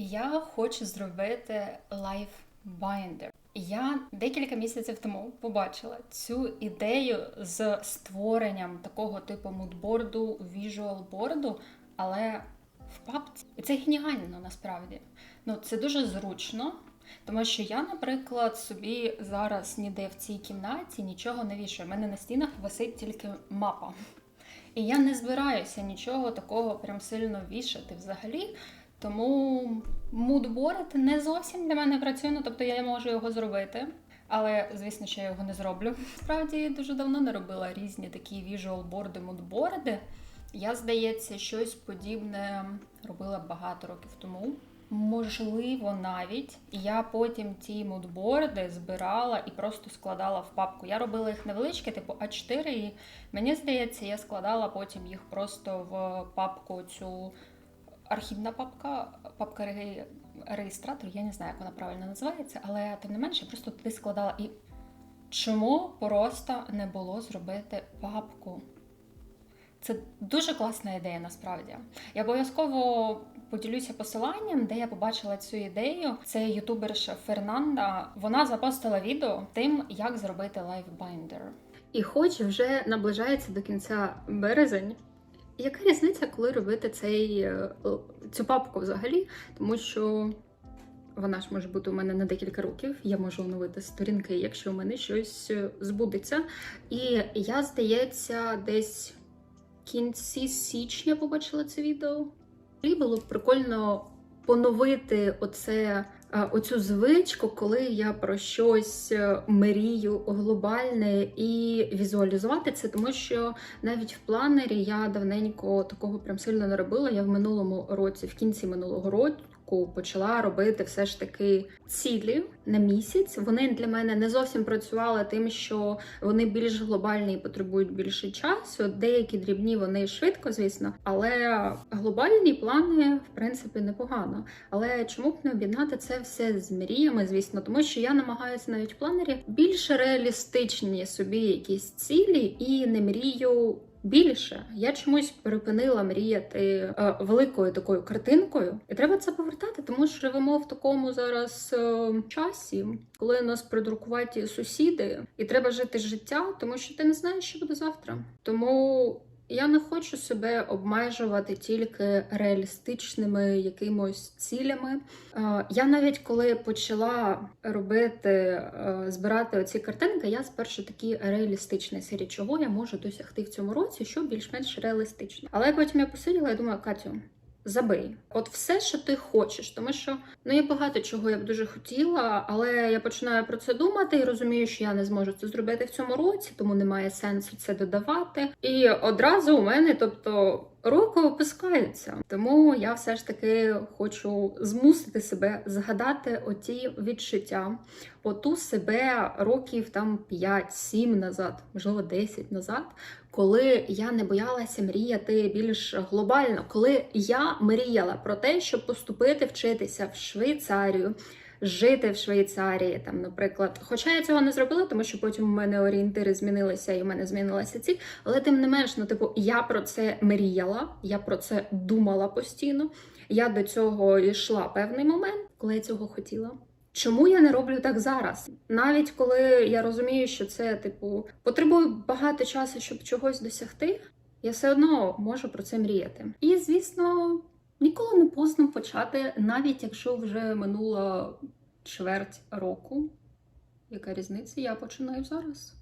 Я хочу зробити лайфбайндер. Я декілька місяців тому побачила цю ідею з створенням такого типу мудборду, віжуалборду, але в папці. І це геніально насправді. Ну, це дуже зручно, тому що я, наприклад, собі зараз ніде в цій кімнаті нічого не вішаю. У мене на стінах висить тільки мапа. І я не збираюся нічого такого прям сильно вішати взагалі. Тому мудборд не зовсім для мене працює, ну, тобто я можу його зробити. Але, звісно, що я його не зроблю. Справді дуже давно не робила різні такі віжуалборди, мудборди. Я, здається, щось подібне робила багато років тому. Можливо, навіть я потім ті мудборди збирала і просто складала в папку. Я робила їх невеличкі, типу А4, і мені здається, я складала потім їх просто в папку цю архівна папка, папка реєстратор, я не знаю, як вона правильно називається, але тим не менше, просто туди складала і чому просто не було зробити папку? Це дуже класна ідея, насправді. Я обов'язково поділюся посиланням, де я побачила цю ідею. Це ютуберша Фернанда. Вона запостила відео тим, як зробити лайфбайндер. І хоч вже наближається до кінця березень. Яка різниця, коли робити цей, е, цю папку взагалі? Тому що вона ж може бути у мене на декілька років. Я можу оновити сторінки, якщо у мене щось е, збудеться. І я, здається, десь в кінці січня побачила це відео. І було б прикольно поновити оце, оцю звичку, коли я про щось е, мрію глобальне і візуалізувати це, тому що навіть в планері я давненько такого прям сильно не робила. Я в минулому році, в кінці минулого року. Почала робити все ж таки цілі на місяць. Вони для мене не зовсім працювали тим, що вони більш глобальні і потребують більше часу. Деякі дрібні вони швидко, звісно, але глобальні плани в принципі непогано. Але чому б не об'єднати це все з мріями, звісно, тому що я намагаюся навіть в планері більш реалістичні собі якісь цілі і не мрію. Більше я чомусь припинила мріяти е, великою такою картинкою, і треба це повертати, тому що живемо в такому зараз е, часі, коли нас придрукуваті сусіди, і треба жити життя, тому що ти не знаєш, що буде завтра. Тому я не хочу себе обмежувати тільки реалістичними якимось цілями. Е, Я навіть коли почала робити, е, збирати оці картинки, я спершу такі реалістичні серії, чого я можу досягти в цьому році, що більш-менш реалістично. Але потім я посиділа і думаю, Катю. Забий, от все, що ти хочеш, тому що ну є багато чого я б дуже хотіла, але я починаю про це думати і розумію, що я не зможу це зробити в цьому році, тому немає сенсу це додавати. І одразу у мене, тобто, роки опускаються. Тому я все ж таки хочу змусити себе згадати оті відчуття, оту себе років там 5-7 назад, можливо, 10 назад. Коли я не боялася мріяти більш глобально, коли я мріяла про те, щоб поступити вчитися в Швейцарію, жити в Швейцарії, там, наприклад. Хоча я цього не зробила, тому що потім у мене орієнтири змінилися і у мене змінилася ціль. Але тим не менш, ну типу, я про це мріяла, я про це думала постійно. Я до цього йшла певний момент, коли я цього хотіла. Чому я не роблю так зараз? Навіть коли я розумію, що це, типу, потребує багато часу, щоб чогось досягти, я все одно можу про це мріяти. І, звісно, ніколи не поздно почати, навіть якщо вже минула чверть року. Яка різниця? Я починаю зараз.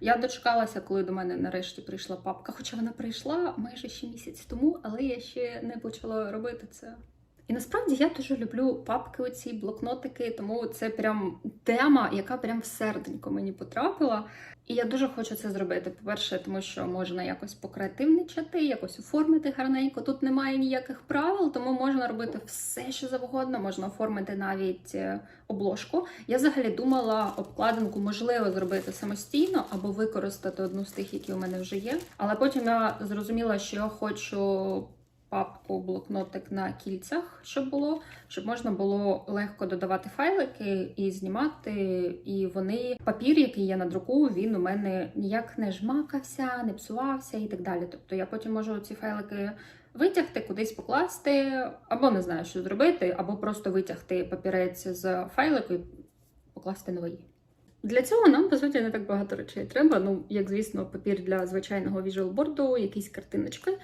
Я дочекалася, коли до мене нарешті прийшла папка, хоча вона прийшла майже ще місяць тому, але я ще не почала робити це. І насправді я дуже люблю папки, оці блокнотики, тому це прям тема, яка прям в серденько мені потрапила. І я дуже хочу це зробити. По-перше, тому що можна якось покреативничати, якось оформити гарненько. Тут немає ніяких правил, тому можна робити все, що завгодно. Можна оформити навіть е, обложку. Я взагалі думала обкладинку можливо зробити самостійно або використати одну з тих, які у мене вже є. Але потім я зрозуміла, що я хочу папку, блокнотик на кільцях, щоб було, щоб можна було легко додавати файлики і знімати. І вони папір, який я надрукую, він у мене ніяк не жмакався, не псувався і так далі. Тобто я потім можу ці файлики витягти, кудись покласти, або не знаю, що зробити, або просто витягти папірець з файлику і покласти новий. Для цього нам, по суті, не так багато речей треба. Ну, як звісно, папір для звичайного віжуалборду, якісь картиночки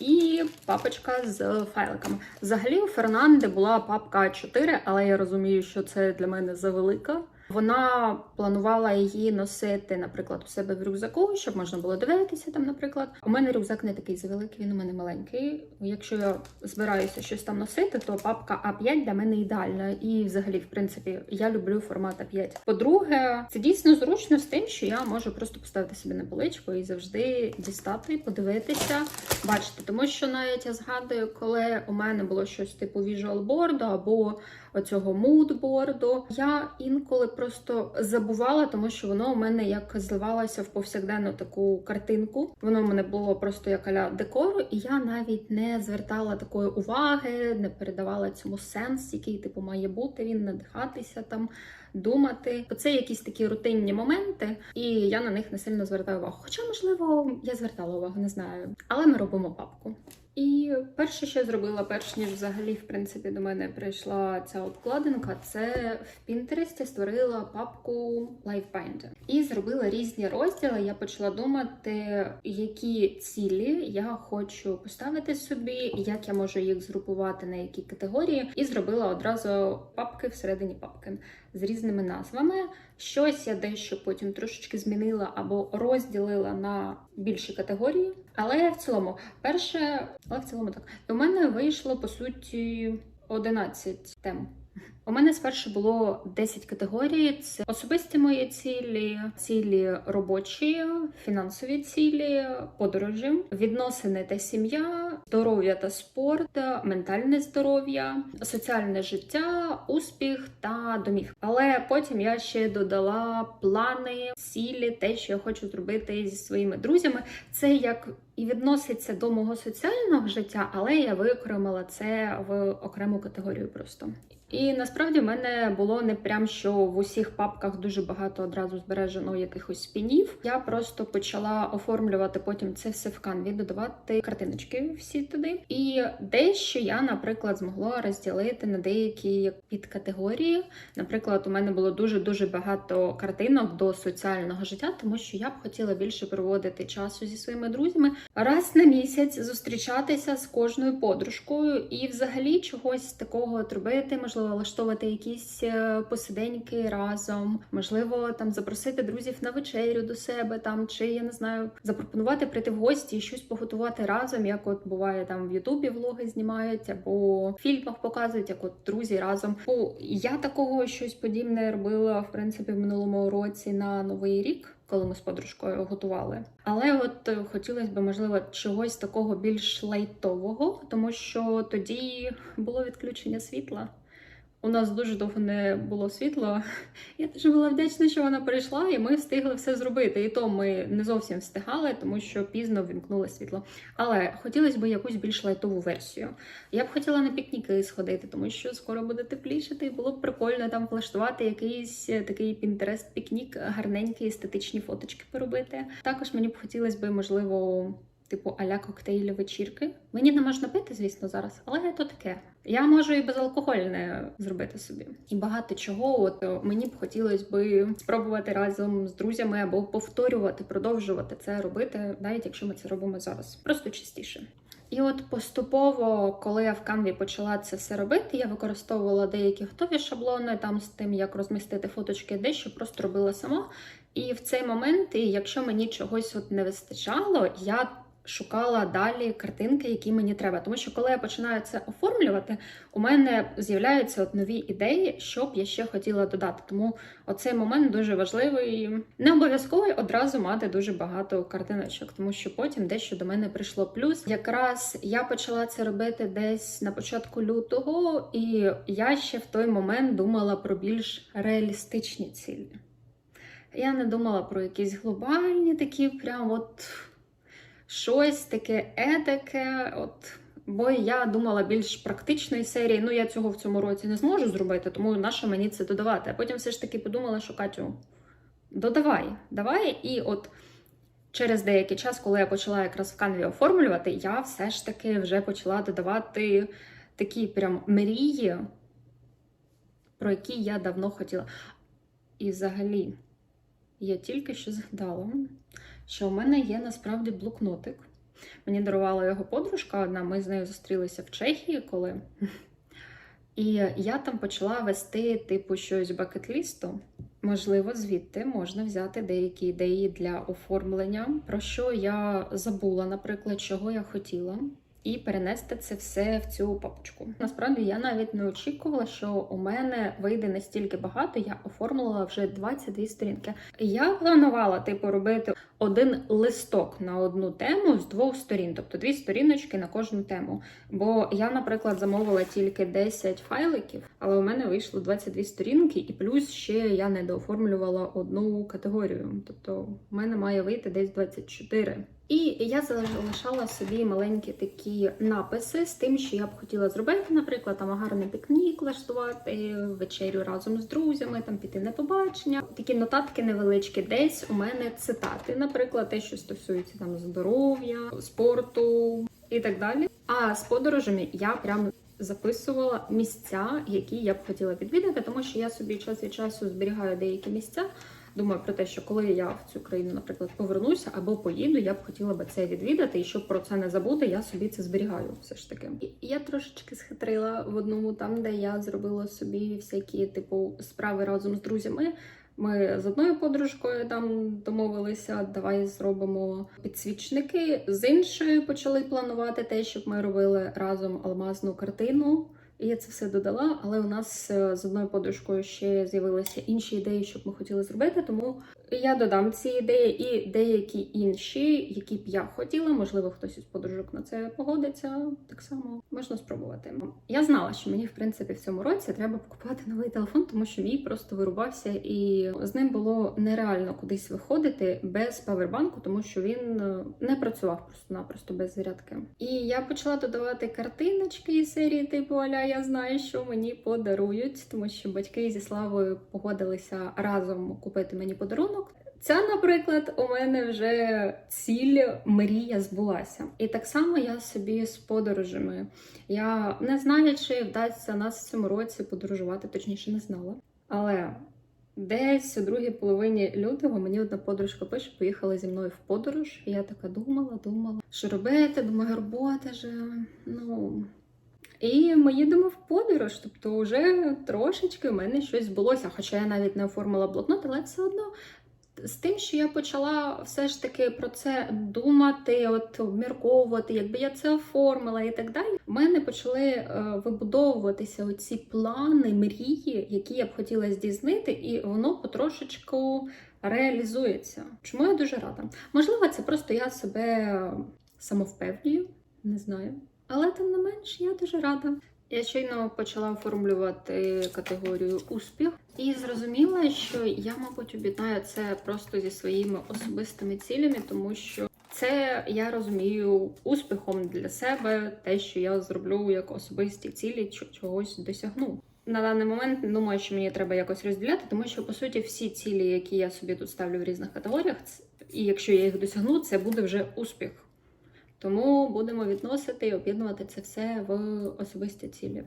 і папочка з файликами. Взагалі, у Фернанди була папка А4, але я розумію, що це для мене завелика. Вона планувала її носити, наприклад, у себе в рюкзаку, щоб можна було дивитися там, наприклад. У мене рюкзак не такий завеликий, він у мене маленький. Якщо я збираюся щось там носити, то папка А5 для мене ідеальна. І взагалі, в принципі, я люблю формат А5. По-друге, це дійсно зручно з тим, що я можу просто поставити собі на поличку і завжди дістати, подивитися, бачити. Тому що навіть я згадую, коли у мене було щось типу віжуалборду або оцього мудборду, я інколи просто забувала, тому що воно у мене як зливалося в повсякденну таку картинку. Воно у мене було просто як аля декору, і я навіть не звертала такої уваги, не передавала цьому сенс, який типу має бути він, надихатися там. Думати, це якісь такі рутинні моменти, і я на них не сильно звертаю увагу. Хоча, можливо, я звертала увагу, не знаю. Але ми робимо папку. І перше, що зробила, перш ніж взагалі, в принципі, до мене прийшла ця обкладинка, це в Pinterest створила папку Lifebinder. І зробила різні розділи. Я почала думати, які цілі я хочу поставити собі, як я можу їх згрупувати на які категорії, і зробила одразу папки всередині папки з різними назвами. Щось я дещо потім трошечки змінила або розділила на більші категорії. Але в цілому, перше, але в цілому так. У мене вийшло по суті 11 тем. У мене спершу було 10 категорій: це особисті мої цілі, цілі робочі, фінансові цілі, подорожі, відносини та сім'я, здоров'я та спорт, ментальне здоров'я, соціальне життя, успіх та домів. Але потім я ще додала плани, цілі, те, що я хочу зробити зі своїми друзями. Це як і відноситься до мого соціального життя, але я викоримала це в окрему категорію просто. І насправді в мене було не прям що в усіх папках дуже багато одразу збережено якихось спінів. Я просто почала оформлювати потім це все в канві, додавати картиночки всі туди. І дещо я, наприклад, змогла розділити на деякі підкатегорії. Наприклад, у мене було дуже дуже багато картинок до соціального життя, тому що я б хотіла більше проводити часу зі своїми друзями, раз на місяць зустрічатися з кожною подружкою і, взагалі, чогось такого от робити, можливо можливо, влаштовувати якісь е, посиденьки разом, можливо, там запросити друзів на вечерю до себе, там чи я не знаю, запропонувати прийти в гості і щось поготувати разом, як от буває там в Ютубі влоги знімають, або в фільмах показують, як от друзі разом. Бо я такого щось подібне робила в принципі в минулому році на новий рік. Коли ми з подружкою готували, але от хотілося б, можливо, чогось такого більш лайтового, тому що тоді було відключення світла. У нас дуже довго не було світла. Я дуже була вдячна, що вона прийшла, і ми встигли все зробити. І то ми не зовсім встигали, тому що пізно вімкнули світло. Але хотілося б якусь більш лайтову версію. Я б хотіла на пікніки сходити, тому що скоро буде теплішити, і було б прикольно там влаштувати якийсь такий пінтерест пікнік, гарненькі естетичні фоточки поробити. Також мені б хотілося б, можливо типу аля коктейлі вечірки. Мені не можна пити, звісно, зараз, але то таке. Я можу і безалкогольне зробити собі. І багато чого. От е, мені б хотілося би спробувати разом з друзями або повторювати, продовжувати це робити, навіть якщо ми це робимо зараз. Просто частіше. І от поступово, коли я в канві почала це все робити, я використовувала деякі готові шаблони там з тим, як розмістити фоточки, дещо просто робила сама. І в цей момент, якщо мені чогось от не вистачало, я шукала далі картинки, які мені треба. Тому що, коли я починаю це оформлювати, у мене з'являються от нові ідеї, що б я ще хотіла додати. Тому оцей момент дуже важливий. Не обов'язково одразу мати дуже багато картиночок, тому що потім дещо до мене прийшло. Плюс якраз я почала це робити десь на початку лютого, і я ще в той момент думала про більш реалістичні цілі. Я не думала про якісь глобальні такі, прям от щось таке едеке. От. Бо я думала більш практичної серії. Ну, я цього в цьому році не зможу зробити, тому нащо мені це додавати. А потім все ж таки подумала, що Катю, додавай, давай, і от Через деякий час, коли я почала якраз в канві оформлювати, я все ж таки вже почала додавати такі прям мрії, про які я давно хотіла. І взагалі, я тільки що згадала, що у мене є насправді блокнотик. Мені дарувала його подружка одна, ми з нею зустрілися в Чехії коли. І я там почала вести, типу, щось бакет-лісту. Можливо, звідти можна взяти деякі ідеї для оформлення, про що я забула, наприклад, чого я хотіла, і перенести це все в цю папочку. Насправді я навіть не очікувала, що у мене вийде настільки багато. Я оформила вже 22 сторінки. Я планувала, типу, робити один листок на одну тему з двох сторін, тобто дві сторіночки на кожну тему. Бо я, наприклад, замовила тільки 10 файликів, але у мене вийшло 22 сторінки, і плюс ще я не дооформлювала одну категорію. Тобто в мене має вийти десь 24. І я залишала собі маленькі такі написи з тим, що я б хотіла зробити, наприклад, там гарний пікнік влаштувати, вечерю разом з друзями, там піти на побачення. Такі нотатки невеличкі, десь у мене цитати, наприклад, те, що стосується там здоров'я, спорту і так далі. А з подорожами я прям записувала місця, які я б хотіла відвідати, тому що я собі час від часу зберігаю деякі місця. Думаю про те, що коли я в цю країну, наприклад, повернуся або поїду, я б хотіла би це відвідати, і щоб про це не забути, я собі це зберігаю. Все ж таки. Я трошечки схитрила в одному там, де я зробила собі всякі типу справи разом з друзями. Ми з одною подружкою там домовилися, давай зробимо підсвічники. З іншою почали планувати те, щоб ми робили разом алмазну картину. І я це все додала, але у нас е, з одною подружкою ще з'явилися інші ідеї, що б ми хотіли зробити. Тому я додам ці ідеї і деякі інші, які б я хотіла. Можливо, хтось із подружок на це погодиться. Так само можна спробувати. Я знала, що мені в принципі в цьому році треба покупати новий телефон, тому що мій просто вирубався, і з ним було нереально кудись виходити без павербанку, тому що він е, не працював просто-напросто без зарядки. І я почала додавати картиночки із серії типу Аля. Я знаю, що мені подарують, тому що батьки зі славою погодилися разом купити мені подарунок. Ця, наприклад, у мене вже ціль мрія збулася. І так само я собі з подорожами. Я не знаю, чи вдасться нас в цьому році подорожувати, точніше не знала. Але десь у другій половині лютого мені одна подружка пише, поїхала зі мною в подорож. І я така думала, думала, що робити, думаю, робота же. Ну. І ми їдемо в подорож, тобто вже трошечки в мене щось збулося, хоча я навіть не оформила блокнот, але все одно з тим, що я почала все ж таки про це думати, от обмірковувати, якби я це оформила і так далі. В мене почали е, вибудовуватися оці плани, мрії, які я б хотіла здійснити, і воно потрошечку реалізується. Чому я дуже рада? Можливо, це просто я себе самовпевнюю, не знаю. Але тим не менш, я дуже рада. Я щойно почала оформлювати категорію успіх і зрозуміла, що я, мабуть, об'єднаю це просто зі своїми особистими цілями, тому що це я розумію успіхом для себе, те, що я зроблю як особисті цілі, чогось досягну. На даний момент не думаю, що мені треба якось розділяти, тому що по суті всі цілі, які я собі тут ставлю в різних категоріях, і якщо я їх досягну, це буде вже успіх. Тому будемо відносити і об'єднувати це все в особисті цілі.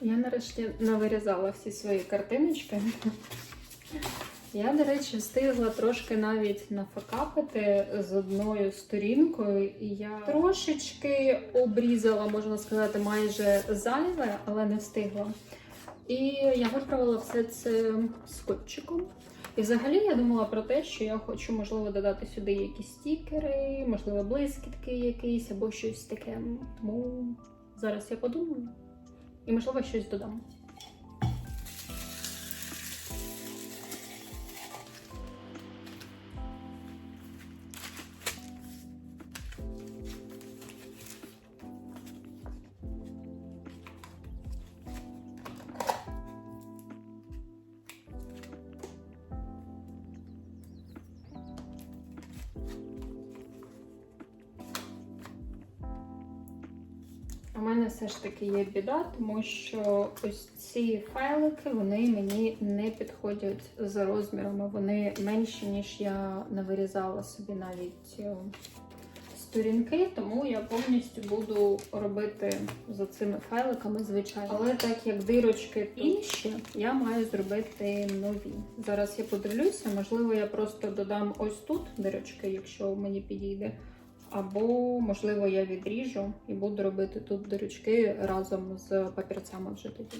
Я нарешті навирізала всі свої картиночки. Я, до речі, встигла трошки навіть нафакапити з одною сторінкою, і я трошечки обрізала, можна сказати, майже зайве, але не встигла. І я виправила все це скотчиком. І взагалі я думала про те, що я хочу, можливо, додати сюди якісь стікери, можливо, блискітки якісь або щось таке. Тому зараз я подумаю і, можливо, щось додам. У мене все ж таки є біда, тому що ось ці файлики вони мені не підходять за розмірами. Вони менші, ніж я навирізала собі навіть е, сторінки, тому я повністю буду робити за цими файликами, звичайно. Але так як дирочки інші, я маю зробити нові. Зараз я подивлюся, можливо, я просто додам ось тут дирочки, якщо мені підійде. Або, можливо, я відріжу і буду робити тут дирочки разом з папірцями вже тоді.